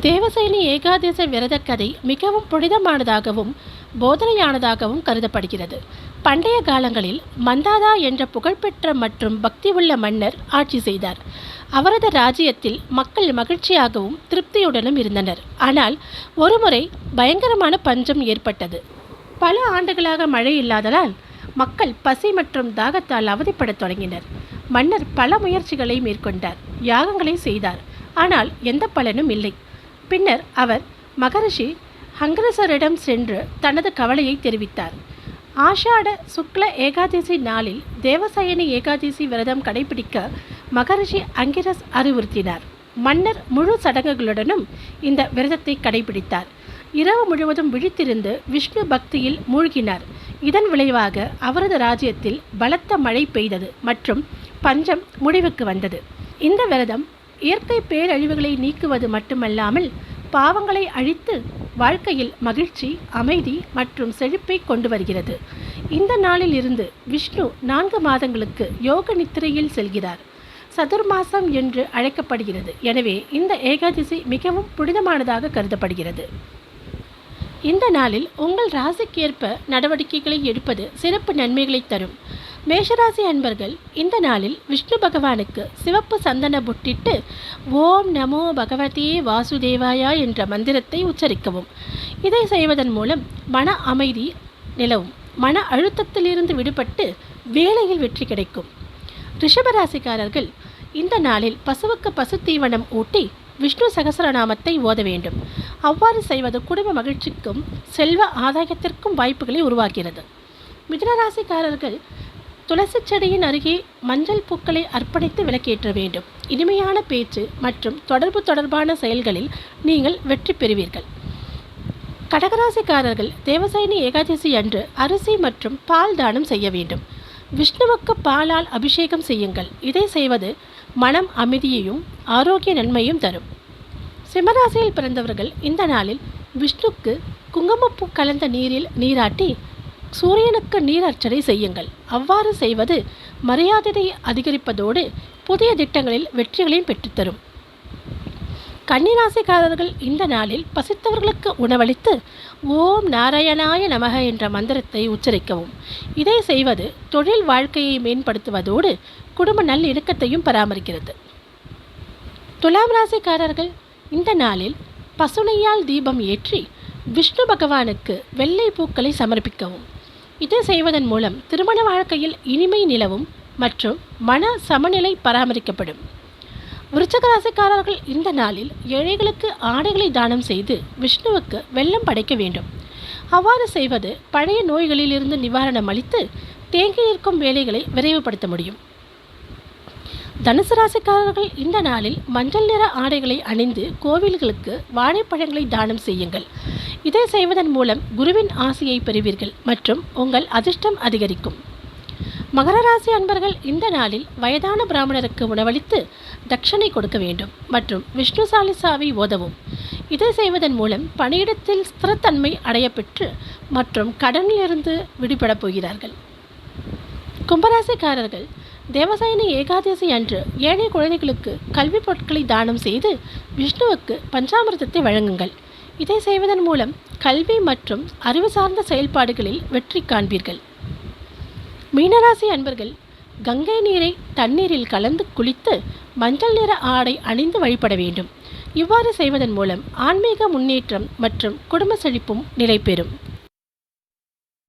தேவசேனி ஏகாதச விரத கதை மிகவும் புனிதமானதாகவும் போதனையானதாகவும் கருதப்படுகிறது. பண்டைய காலங்களில் மந்தாதா என்ற புகழ்பெற்ற மற்றும் பக்தி உள்ள மன்னர் ஆட்சி செய்தார். அவரது ராஜ்யத்தில் மக்கள் மகிழ்ச்சியாகவும் திருப்தியுடனும் இருந்தனர். ஆனால் ஒருமுறை பயங்கரமான பஞ்சம் ஏற்பட்டது. பல ஆண்டுகளாக மழை இல்லாததால் மக்கள் பசி மற்றும் தாகத்தால் அவதிப்படத் தொடங்கினர். மன்னர் பல முயற்சிகளை மேற்கொண்டார் யாகங்களை செய்தார். ஆனால் எந்த பலனும் இல்லை. பின்னர் அவர் மகரிஷி ஹங்கரசரிடம் சென்று தனது கவலையை தெரிவித்தார். ஆஷாட சுக்ல ஏகாதசி நாளில் தேவசயனி ஏகாதசி விரதம் கடைபிடிக்க மகரிஷி அங்கிரஸ் அறிவுறுத்தினார். மன்னர் முழு சடங்குகளுடனும் இந்த விரதத்தை கடைபிடித்தார். இரவு முழுவதும் விழித்திருந்து விஷ்ணு பக்தியில் மூழ்கினார். இதன் விளைவாக அவரது ராஜ்யத்தில் பலத்த மழை பெய்தது மற்றும் பஞ்சம் முடிவுக்கு வந்தது. இந்த விரதம் இயற்கை பேரழிவுகளை நீக்குவது மட்டுமல்லாமல் பாவங்களை அழித்து வாழ்க்கையில் மகிழ்ச்சி அமைதி மற்றும் செழிப்பை கொண்டு வருகிறது. இந்த நாளில் இருந்து விஷ்ணு நான்கு மாதங்களுக்கு யோக நித்திரையில் செல்கிறார். சதுர்மாசம் என்று அழைக்கப்படுகிறது. எனவே இந்த ஏகாதசி மிகவும் புனிதமானதாக கருதப்படுகிறது. இந்த நாளில் உங்கள் ராசிக்கேற்ப நடவடிக்கைகளை எடுப்பது சிறப்பு நன்மைகளை தரும். மேஷராசி அன்பர்கள் இந்த நாளில் விஷ்ணு பகவானுக்கு சிவப்பு சந்தன புட்டிட்டு ஓம் நமோ பகவதே வாசுதேவாயா என்ற மந்திரத்தை உச்சரிக்கவும். இதை செய்வதன் மூலம் மன அமைதி நிலவும். மன அழுத்தத்திலிருந்து விடுபட்டு வேலையில் வெற்றி கிடைக்கும். ரிஷபராசிக்காரர்கள் இந்த நாளில் பசுவுக்கு பசு தீவனம் ஊட்டி விஷ்ணு சகசரநாமத்தை ஓத வேண்டும். அவ்வாறு செய்வது குடும்ப மகிழ்ச்சிக்கும் செல்வ ஆதாயத்திற்கும் வாய்ப்புகளை உருவாக்கிறது மிதனராசிக்காரர்கள் துளசி செடியின் அருகே மஞ்சள் பூக்களை அர்ப்பணித்து விளக்கேற்ற வேண்டும். இனிமையான பேச்சு மற்றும் தொடர்பு தொடர்பான செயல்களில் நீங்கள் வெற்றி பெறுவீர்கள். கடகராசிக்காரர்கள் தேவசைனி ஏகாதசி அன்று அரிசி மற்றும் பால் தானம் செய்ய வேண்டும். விஷ்ணுவுக்கு பாலால் அபிஷேகம் செய்யுங்கள். இதை செய்வது மனம் அமைதியையும் ஆரோக்கிய நன்மையும் தரும். சிம்மராசியில் பிறந்தவர்கள் இந்த நாளில் விஷ்ணுக்கு குங்குமப்பூ கலந்த நீரில் நீராட்டி சூரியனுக்கு நீர் அர்ச்சனை செய்யுங்கள். அவ்வாறு செய்வது மரியாதையை அதிகரிப்பதோடு புதிய திட்டங்களில் வெற்றிகளையும் பெற்றுத்தரும். கன்னிராசிக்காரர்கள் இந்த நாளில் பசித்தவர்களுக்கு உணவளித்து ஓம் நாராயணாய நமக என்ற மந்திரத்தை உச்சரிக்கவும். இதை செய்வது தொழில் வாழ்க்கையை மேம்படுத்துவதோடு குடும்ப நல்லிணக்கத்தையும் பராமரிக்கிறது. துலாம் ராசிக்காரர்கள் இந்த நாளில் பசுனையால் தீபம் ஏற்றி விஷ்ணு பகவானுக்கு வெள்ளை பூக்களை சமர்ப்பிக்கவும். இதை செய்வதன் மூலம் திருமண வாழ்க்கையில் இனிமை நிலவும் மற்றும் மன சமநிலை பராமரிக்கப்படும். விருச்சக ராசிக்காரர்கள் இந்த நாளில் ஏழைகளுக்கு ஆடைகளை தானம் செய்து விஷ்ணுவுக்கு வெள்ளம் படைக்க வேண்டும். அவ்வாறு செய்வது பழைய நோய்களிலிருந்து நிவாரணம் அளித்து தேங்கி நிற்கும் வேலைகளை விரைவுபடுத்த முடியும். தனுசு ராசிக்காரர்கள் இந்த நாளில் மஞ்சள் நிற ஆடைகளை அணிந்து கோவில்களுக்கு வாழைப்பழங்களை தானம் செய்யுங்கள். இதை செய்வதன் மூலம் குருவின் ஆசையை பெறுவீர்கள் மற்றும் உங்கள் அதிர்ஷ்டம் அதிகரிக்கும். மகர ராசி அன்பர்கள் இந்த நாளில் வயதான பிராமணருக்கு உணவளித்து தட்சணை கொடுக்க வேண்டும் மற்றும் விஷ்ணு சாலிசாவை ஓதவும். இதை செய்வதன் மூலம் பணியிடத்தில் ஸ்திரத்தன்மை அடையப்பெற்று மற்றும் கடனிலிருந்து விடுபடப் போகிறார்கள். கும்பராசிக்காரர்கள் தேவசாயினி ஏகாதசி அன்று ஏழை குழந்தைகளுக்கு கல்வி பொருட்களை தானம் செய்து விஷ்ணுவுக்கு பஞ்சாமிர்தத்தை வழங்குங்கள். இதை செய்வதன் மூலம் கல்வி மற்றும் அறிவு சார்ந்த செயல்பாடுகளில் வெற்றி காண்பீர்கள். மீனராசி அன்பர்கள் கங்கை நீரை தண்ணீரில் கலந்து குளித்து மஞ்சள் நிற ஆடை அணிந்து வழிபட வேண்டும். இவ்வாறு செய்வதன் மூலம் ஆன்மீக முன்னேற்றம் மற்றும் குடும்ப செழிப்பும் நிலைபெறும்.